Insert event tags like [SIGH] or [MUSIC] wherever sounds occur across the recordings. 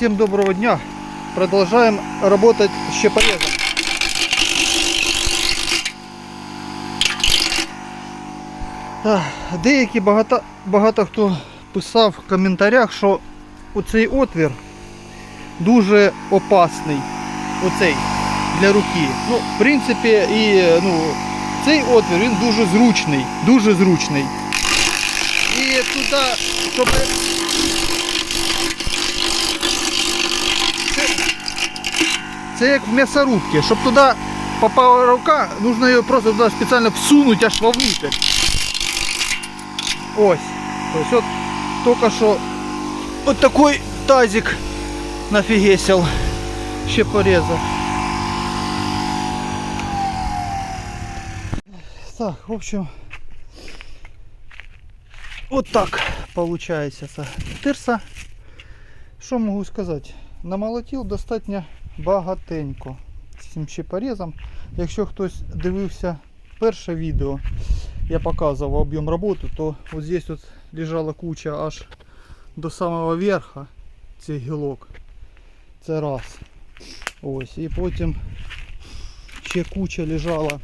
Всем доброго дня. Продолжаем работать щепорезом. Деякі багато, багато хто писав в коментарях, що оцей отвір дуже опасний. Оцей для руки. Ну, в принципі, і ну, цей отвір він дуже зручний. Дуже зручний. І туди, щоб Це як в м'ясорубці. Щоб туди попала рука, нужно її просто туди спеціально всунути аж вовнутрь. Ось. Тобто от тільки що от такий тазик нафігесил. Ще порезав. Так, в общем, вот так получается це тирса. Що можу сказати? Намолотів достатньо багатенько цим щепорезом. Якщо хтось дивився перше відео, я показував об'єм роботи, то ось здесь от лежала куча аж до самого верха цих гілок. Це раз. Ось. І потім ще куча лежала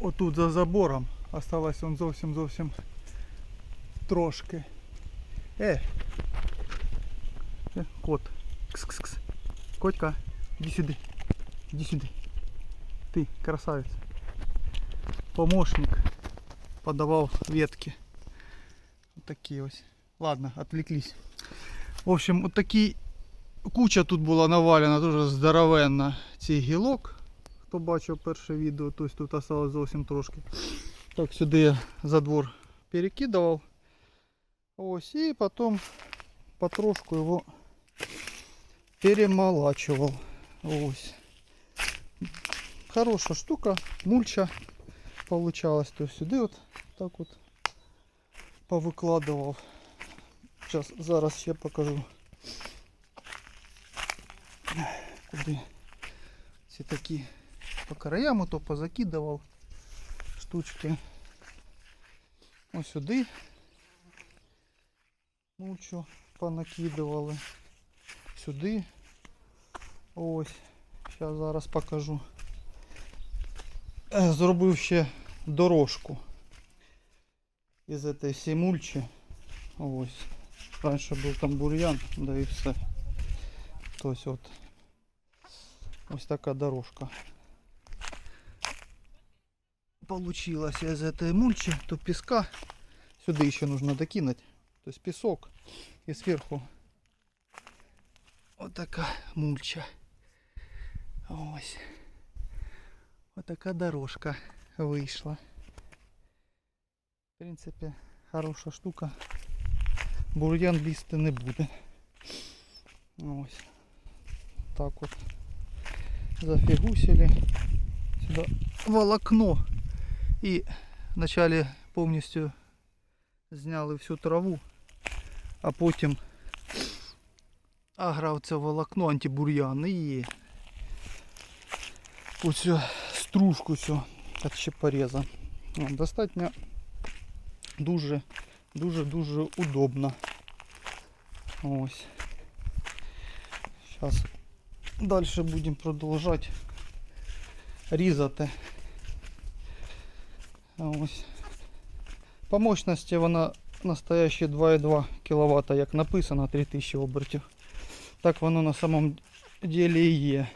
отут за забором. Осталось он зовсім зовсім трошки. Е, Е, Кот. Кс-кс-кс. Котька, иди сюда. Иди сюда. Ты, красавец. Помощник. Подавал ветки. Вот такие вот. Ладно, отвлеклись. В общем, вот такие куча тут була навалена, дуже здоровенна цих гілок. Хто бачив перше відео, тобто тут осталось зовсім трошки. Так, сюди я за двор перекидував. Ось, і потім потрошку його перемолачивал. Ось. Хороша штука, мульча получалась. То есть сюди от так от повикладував. Зараз, зараз ще покажу. Куди ці такі по краям ото позакидував штучки. Ось сюди мульчу понакидували сюди. Ось. Зараз зараз покажу. Е, Зробив ще дорожку із цієї всієї мульчі. Ось. Раніше був там бур'ян, да і все. Тобто от ось така дорожка. Получилось из этой мульчи, то песка. Сюда еще нужно докинуть. То есть песок. И сверху вот такая мульча. Ось. Вот такая дорожка вышла. В принципе, хорошая штука. Бур'ян лізти не буде. Ось. Так от. Зафігусили. Сюди волокно. І вначале повністю зняли всю траву, а потім аграв це волокно антибур'ян і оцю стружку цю від щепореза. О, Достатньо дуже дуже дуже удобно. Ось. Зараз далі будемо продовжувати різати. Ось. По мощності вона настоящі 2,2 кВт, як написано, 3000 обертів. Так воно на самом деле і є.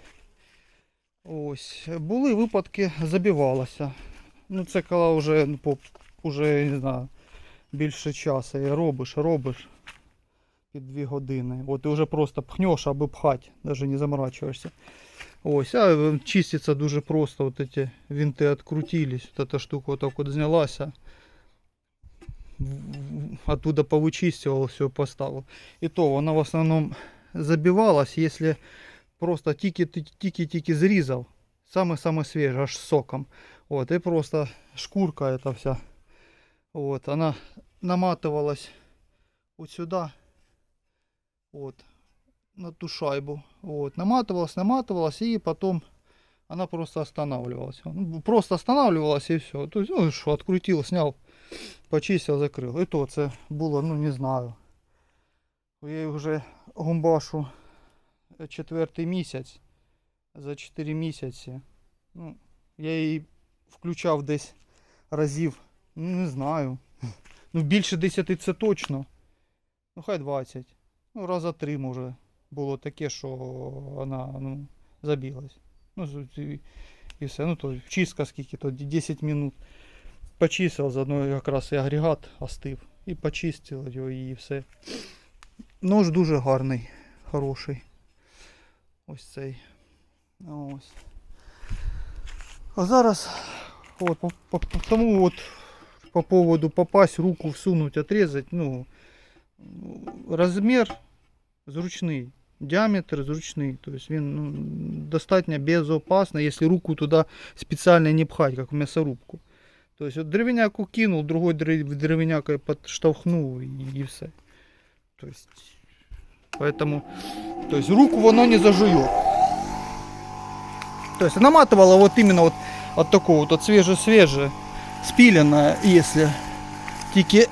Ось. Були випадки, забивалося. Ну це коли вже, ну, по, вже не знаю, більше часу. І робиш, робиш під 2 години. От ти вже просто пхнеш, аби пхати, навіть не заморачуєшся. Ось, а чиститься дуже просто. Вот эти винты открутились. Вот эта штука вот так вот знялась. а в- в- Оттуда повычистивал, все поставил. И то она в основном забивалась, если просто тики-тики-тики зрезал. Самый-самый свежий, аж с соком. Вот, и просто шкурка эта вся. Вот, она наматывалась вот сюда. Вот, на ту шайбу. Вот, наматывалась, наматывалась, и потом она просто останавливалась. Ну, Просто останавливалась и все. То есть, ну, что, открутил, снял, почистил, закрыл. И то це було, ну не знаю. Я вже гумбашу четвертий місяць. За 4 місяці. Ну, я її включав десь разів, ну не знаю. [LAUGHS] Ну більше 10 це точно. Ну хай 20. Ну, раза 3 може було таке, що вона ну, забилась. Ну, і, і все. Ну, то чистка скільки то 10 минут. Почистив заодно якраз і агрегат остив. І почистив його і все. Нож дуже гарний, хороший. Ось цей. Ось. А зараз от, по, по, тому от по поводу попасть, руку всунуть, отрезать, ну, размер зручний, діаметр зручний. То есть він ну, достатньо безопасно, если руку туда специально не пхать, как в мясорубку. То есть вот дровяняку кинул, другой дровянякой подштовхнул и, и все. То есть, поэтому, то есть руку воно не зажует. То есть наматывала вот именно вот от такого вот от свеже-свеже, спиленное, если тільки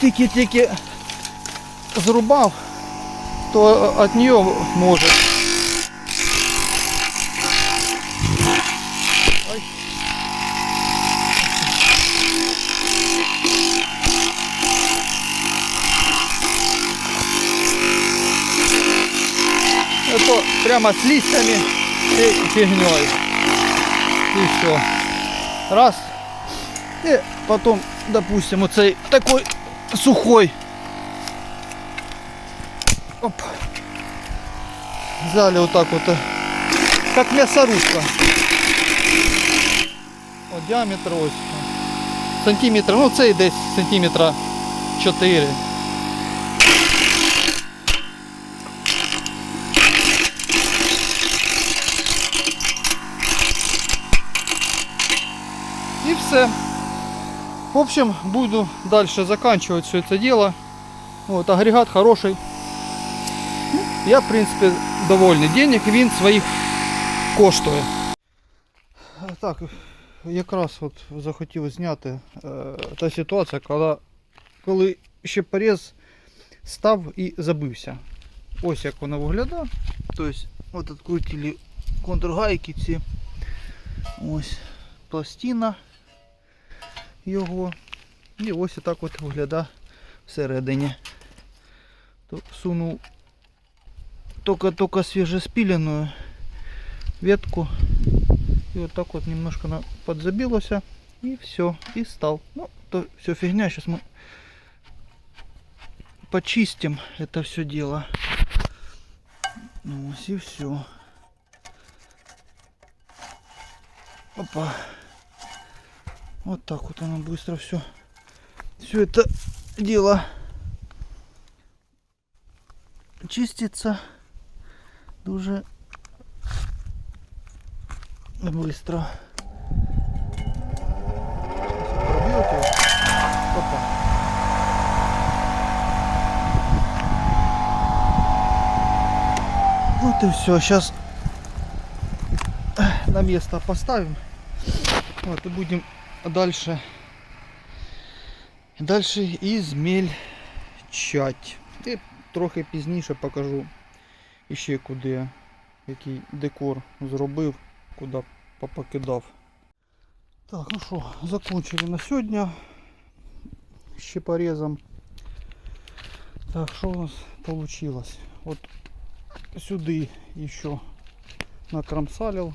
тільки-тільки зрубав, то от нее может. прямо с листьями и фигней. И все. Раз. И потом, допустим, оцей такой сухой. Оп. Взяли вот так вот, э, как мясорубка. От діаметр ось. Сантиметр, ну цей десь сантиметра 4. Все. В общем, буду дальше заканчивать все это дело. Вот, агрегат хороший. Я, в принципе, довольний. Денег він своїх коштує. Так, якраз от захотів зняти е, та ситуація, коли, коли ще поріз став і забився. Ось як воно виглядає. Тобто, от відкрутили контргайки ці. Ось пластина його. І ось отак от виглядає всередині. То сунув только-только свежеспиленную ветку. И вот так вот немножко она подзабилась. И все, и стал. Ну, то все фигня. Сейчас мы почистим это все дело. Ну, вот и все. Опа. Вот так вот оно быстро все. Все это дело чистится дуже быстро. Вот и все. Сейчас на место поставим. Вот и будем дальше дальше измельчать. І трохи пізніше покажу іще куди я який декор зробив, куди попокидав. Так, ну що, закончили на сьогодні. Ще порезом. Так, що у нас вийшло? От сюди еще накромсалил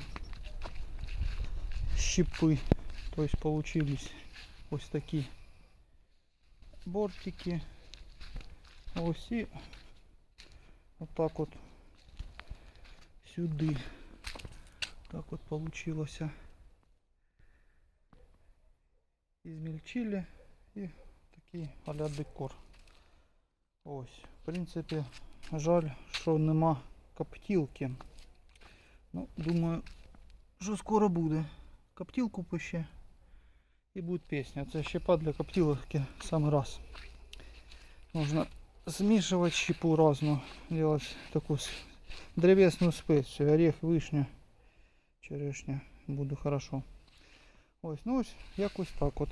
щипы. То есть получились ось такі бортики. Ось і отак от сюди. Так от получилося. Ізмельчили і такий а-ля декор. Ось. В принципі, жаль, що нема коптілки. Ну, думаю, що скоро буде. Коптілку пище. І буде пісня. Це щепа для коптілки сам раз. Можна смешивать щепу разную, делать такую с- древесную специю, орех, вишня, черешня, буде хорошо. Ось, ну ось, якось так от.